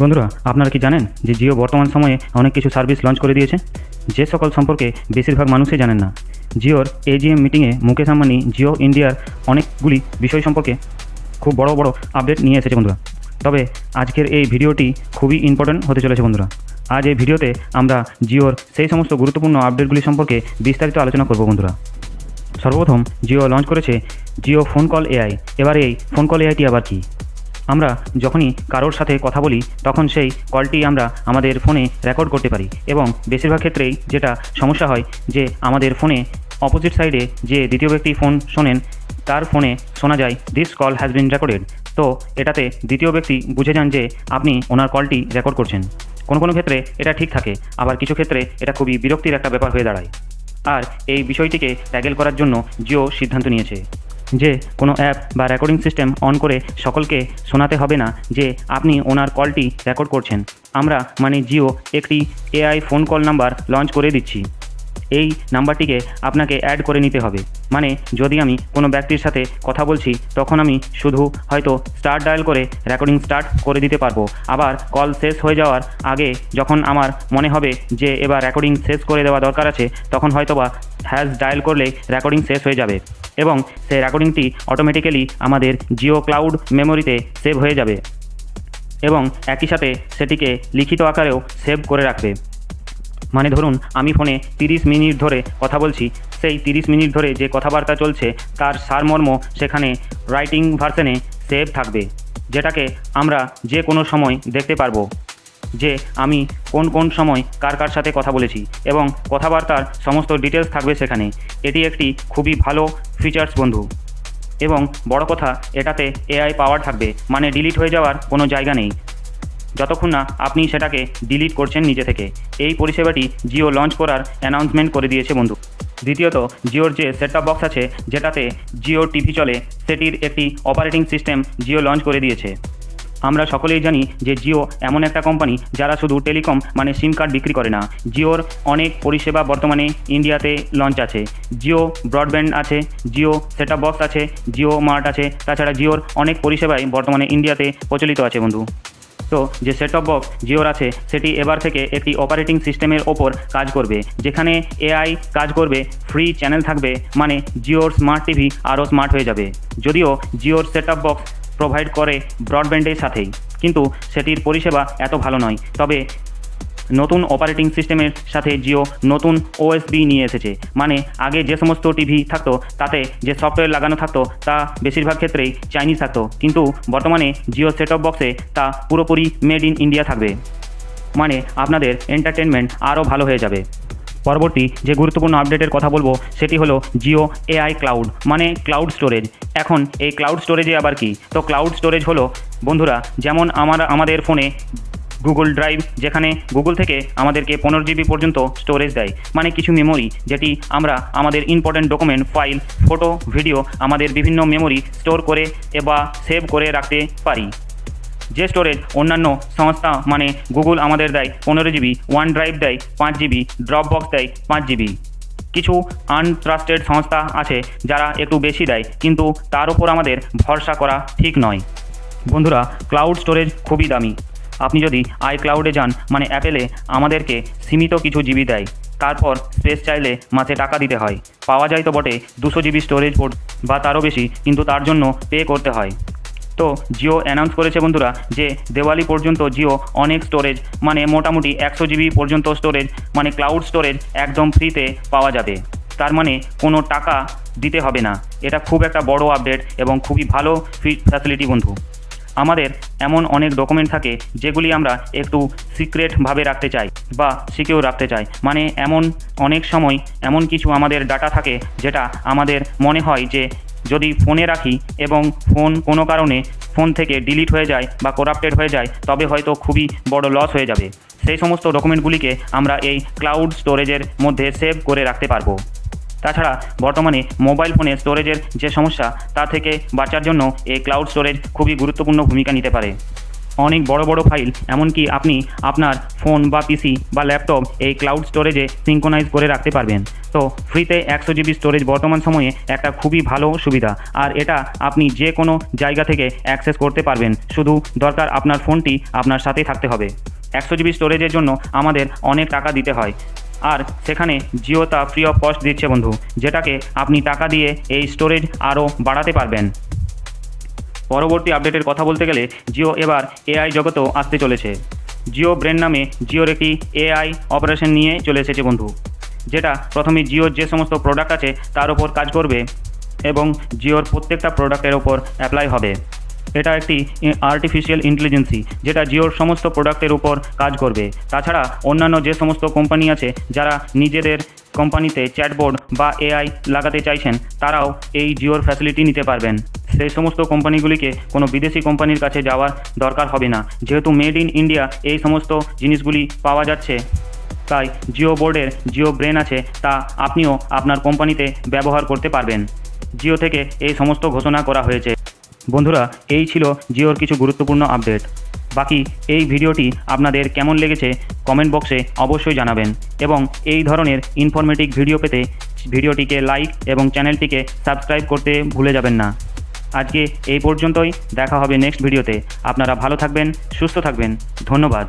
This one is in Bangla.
বন্ধুরা, আপনারা কি জানেন যে জিও বর্তমান সময়ে অনেক কিছু সার্ভিস লঞ্চ করে দিয়েছে? যে সকল সম্পর্কে বেশিরভাগ মানুষই জানেন না। জিওর এজিএম মিটিংয়ে মুকেশ আম্বানি, জিও ইন্ডিয়ার অনেকগুলি বিষয় সম্পর্কে খুব বড় বড় আপডেট নিয়ে এসেছে বন্ধুরা। তবে আজকের এই ভিডিওটি খুবই ইম্পর্ট্যান্ট হতে চলেছে বন্ধুরা। আজ এই ভিডিওতে আমরা জিওর সেই সমস্ত গুরুত্বপূর্ণ আপডেটগুলি সম্পর্কে বিস্তারিত আলোচনা করব বন্ধুরা। সর্বপ্রথম জিও লঞ্চ করেছে জিও ফোন কল এআই এবার এই ফোন কল এআইটি আবার কি? আমরা যখনই কারোর সাথে কথা বলি, তখন সেই কলটি আমরা আমাদের ফোনে রেকর্ড করতে পারি এবং বেশিরভাগ ক্ষেত্রেই যেটা সমস্যা হয় যে আমাদের ফোনে অপোজিট সাইডে যে দ্বিতীয় ব্যক্তি ফোন শোনেন, তার ফোনে শোনা যায় this call has been recorded তো এটাতে দ্বিতীয় ব্যক্তি বুঝে যান যে আপনি ওনার কলটি রেকর্ড করছেন। কোনো কোনো ক্ষেত্রে এটা ঠিক থাকে, আবার কিছু ক্ষেত্রে এটা খুবই বিরক্তির একটা ব্যাপার হয়ে দাঁড়ায়। আর এই বিষয়টিকে ট্যাগেল করার জন্য জিও সিদ্ধান্ত নিয়েছে। যে কোনো অ্যাপ বা রেকর্ডিং সিস্টেম অন করে সকলকে শোনাতে হবে না যে আপনি ওনার কলটি রেকর্ড করছেন। আমরা মানে জিও একটি AI phone call number launch করে দিচ্ছি। এই নাম্বারটিকে আপনাকে অ্যাড করে নিতে হবে। মানে যদি আমি কোনো ব্যক্তির সাথে কথা বলছি, তখন আমি শুধু হয়তো স্টার্ট ডায়াল করে রেকর্ডিং স্টার্ট করে দিতে পারব। আবার কল শেষ হয়ে যাওয়ার আগে যখন আমার মনে হবে যে এবার রেকর্ডিং শেষ করে দেওয়া দরকার আছে, তখন হয়তোবা হ্যাজ ডায়াল করলে রেকর্ডিং শেষ হয়ে যাবে। এবং সেই রেকর্ডিংটি অটোমেটিক্যালি আমাদের জিও ক্লাউড মেমোরিতে সেভ হয়ে যাবে এবং একই সাথে সেটিকে লিখিত আকারেও সেভ করে রাখবে। মানে ধরুন, আমি ফোনে তিরিশ মিনিট ধরে কথা বলছি, সেই তিরিশ মিনিট ধরে যে কথাবার্তা চলছে, তার সারমর্ম সেখানে রাইটিং ভার্সনে সেভ থাকবে, যেটাকে আমরা যে কোনো সময় দেখতে পারব। যে আমি কোন কোন সময় কার কার সাথে কথা বলেছি এবং কথাবার্তার সমস্ত ডিটেলস থাকবে সেখানে। এটি একটি খুবই ভালো ফিচার্স বন্ধু। এবং বড় কথা, এটাতে এআই পাওয়ার থাকবে মানে ডিলিট হয়ে যাওয়ার কোনো জায়গা নেই। যতক্ষণ না আপনি সেটাকে ডিলিট করছেন নিজে থেকে। এই পরিষেবাটি জিও লঞ্চ করার অ্যানাউন্সমেন্ট করে দিয়েছে বন্ধু। দ্বিতীয়ত জিওর যে সেট বক্স আছে, যেটাতে জিও টিভি চলে, সেটির একটি অপারেটিং সিস্টেম জিও লঞ্চ করে দিয়েছে। আমরা সকলেই জানি যে জিও এমন একটা কোম্পানি যারা শুধু টেলিকম মানে সিম কার্ড বিক্রি করে না। জিওর অনেক পরিষেবা বর্তমানে ইন্ডিয়াতে লঞ্চ আছে। জিও ব্রডব্যান্ড আছে, জিও সেট বক্স আছে, জিও মার্ট আছে, তাছাড়া জিওর অনেক পরিষেবাই বর্তমানে ইন্ডিয়াতে প্রচলিত আছে বন্ধু। তো যে সেট টপ বক্স জিওর আছে, সেটি এবার থেকে একটি অপারেটিং সিস্টেমের ওপর কাজ করবে, যেখানে এআই কাজ করবে ফ্রি চ্যানেল থাকবে মানে জিওর স্মার্ট টিভি আরও স্মার্ট হয়ে যাবে। যদিও জিওর সেট বক্স প্রোভাইড করে ব্রডব্যান্ডের সাথেই। কিন্তু সেটির পরিষেবা এত ভালো নয়। তবে নতুন অপারেটিং সিস্টেমের সাথে জিও নতুন ওএসবি নিয়ে এসেছে। মানে আগে যে সমস্ত টিভি থাকতো, তাতে যে সফটওয়্যার লাগানো থাকতো, তা বেশিরভাগ ক্ষেত্রেই চাইনিজ থাকতো। কিন্তু বর্তমানে জিও সেট অফ বক্সে তা পুরোপুরি মেড ইন ইন্ডিয়া থাকবে। মানে আপনাদের এন্টারটেনমেন্ট আরও ভালো হয়ে যাবে। পরবর্তী যে গুরুত্বপূর্ণ আপডেটের কথা বলব, সেটি হলো জিও এআই ক্লাউড মানে ক্লাউড স্টোরেজ এখন এই ক্লাউড স্টোরেজে আবার কি? তো ক্লাউড স্টোরেজ হলো, বন্ধুরা, যেমন আমার, আমাদের ফোনে গুগল ড্রাইভ যেখানে গুগল থেকে আমাদেরকে পনেরো জিবি পর্যন্ত স্টোরেজ দেয়। মানে কিছু মেমোরি যেটি আমরা আমাদের important document file photo video আমাদের বিভিন্ন মেমোরি স্টোর করে, বা সেভ করে রাখতে পারি। যে স্টোরেজ অন্যান্য সংস্থা মানে গুগল আমাদের দেয় পনেরো জিবি ওয়ান ড্রাইভ দেয় পাঁচ জিবি ড্রপ বক্স দেয় পাঁচ জিবি। কিছু আনট্রাস্টেড সংস্থা আছে যারা একটু বেশি দেয়, কিন্তু তার উপর আমাদের ভরসা করা ঠিক নয়। বন্ধুরা ক্লাউড স্টোরেজ খুবই দামি। আপনি যদি আই ক্লাউডে যান মানে অ্যাপেলে আমাদেরকে সীমিত কিছু জিবি দেয়। তারপর স্পেস চাইলে মাসে টাকা দিতে হয়। পাওয়া যায় তো বটে দুশো জিবি স্টোরেজ পোর্ট বা তারও বেশি, কিন্তু তার জন্য পে করতে হয়। তো জিও অ্যানাউন্স করেছে বন্ধুরা যে দেওয়ালি পর্যন্ত জিও অনেক স্টোরেজ মানে মোটামুটি একশো জিবি পর্যন্ত স্টোরেজ মানে ক্লাউড স্টোরেজ একদম ফ্রিতে পাওয়া যাবে। তার মানে কোনো টাকা দিতে হবে না। এটা খুব একটা বড় আপডেট এবং খুবই ভালো ফ্যাসিলিটি বন্ধু। আমাদের এমন অনেক ডকুমেন্ট থাকে যেগুলি আমরা একটু সিক্রেটভাবে রাখতে চাই বা সিকিউর রাখতে চাই। মানে এমন অনেক সময় এমন কিছু আমাদের ডাটা থাকে যেটা আমাদের মনে হয় যে যদি ফোনে রাখি এবং ফোন কোনো কারণে ফোন থেকে ডিলিট হয়ে যায় বা করাপ্টেড হয়ে যায়, তবে হয়তো খুবই বড় লস হয়ে যাবে। সেই সমস্ত ডকুমেন্টগুলিকে আমরা এই ক্লাউড স্টোরেজের মধ্যে সেভ করে রাখতে পারব। তাছাড়া বর্তমানে মোবাইল ফোনে স্টোরেজের যে সমস্যা, তা থেকে বাঁচার জন্য এই ক্লাউড স্টোরেজ খুবই গুরুত্বপূর্ণ ভূমিকা নিতে পারে। অনেক বড় বড় ফাইল, এমনকি আপনি আপনার ফোন বা পিসি বা ল্যাপটপ এই ক্লাউড স্টোরেজে সিঙ্কোনাইজ করে রাখতে পারবেন। তো ফ্রিতে একশো জিবি স্টোরেজ বর্তমান সময়ে একটা খুবই ভালো সুবিধা। আর এটা আপনি যে কোনো জায়গা থেকে অ্যাক্সেস করতে পারবেন। শুধু দরকার আপনার ফোনটি আপনার সাথে থাকতে হবে। একশো জিবি স্টোরেজের জন্য আমাদের অনেক টাকা দিতে হয়। আর সেখানে জিও তা ফ্রি অফ কস্ট দিচ্ছে বন্ধু, যেটাকে আপনি টাকা দিয়ে এই স্টোরেজ আরও বাড়াতে পারবেন। পরবর্তী আপডেটের কথা বলতে গেলে জিও এবার এআই জগতেও আসতে চলেছে। জিও ব্রেন নামে জিওর একটি এআই অপারেশন নিয়ে চলে এসেছে বন্ধু, যেটা প্রথমে জিওর যে সমস্ত প্রোডাক্ট আছে তার উপর কাজ করবে এবং জিওর প্রত্যেকটা প্রোডাক্টের ওপর অ্যাপ্লাই হবে। এটা একটি আর্টিফিশিয়াল ইন্টেলিজেন্সি যেটা জিওর সমস্ত প্রোডাক্টের উপর কাজ করবে। তাছাড়া অন্যান্য যে সমস্ত কোম্পানি আছে যারা নিজেদের কোম্পানিতে চ্যাটবোর্ড বা এআই লাগাতে চাইছেন, তারাও এই জিওর ফ্যাসিলিটি নিতে পারবেন। সেই সমস্ত কোম্পানিগুলিকে কোনো বিদেশি কোম্পানির কাছে যাওয়ার দরকার হবে না। যেহেতু মেড ইন ইন্ডিয়া এই সমস্ত জিনিসগুলি পাওয়া যাচ্ছে, তাই জিও বোর্ডের জিও ব্রেন আছে, তা আপনিও আপনার কোম্পানিতে ব্যবহার করতে পারবেন। জিও থেকে এই সমস্ত ঘোষণা করা হয়েছে। বন্ধুরা, এই ছিল জিওর কিছু গুরুত্বপূর্ণ আপডেট। বাকি এই ভিডিওটি আপনাদের কেমন লেগেছে কমেন্ট বক্সে অবশ্যই জানাবেন এবং এই ধরনের ইনফরমেটিভ ভিডিও পেতে ভিডিওটিকে লাইক এবং চ্যানেলটিকে সাবস্ক্রাইব করতে ভুলে যাবেন না। আজকে এই পর্যন্তই দেখা হবে নেক্সট ভিডিওতে আপনারা ভালো থাকবেন সুস্থ থাকবেন। ধন্যবাদ।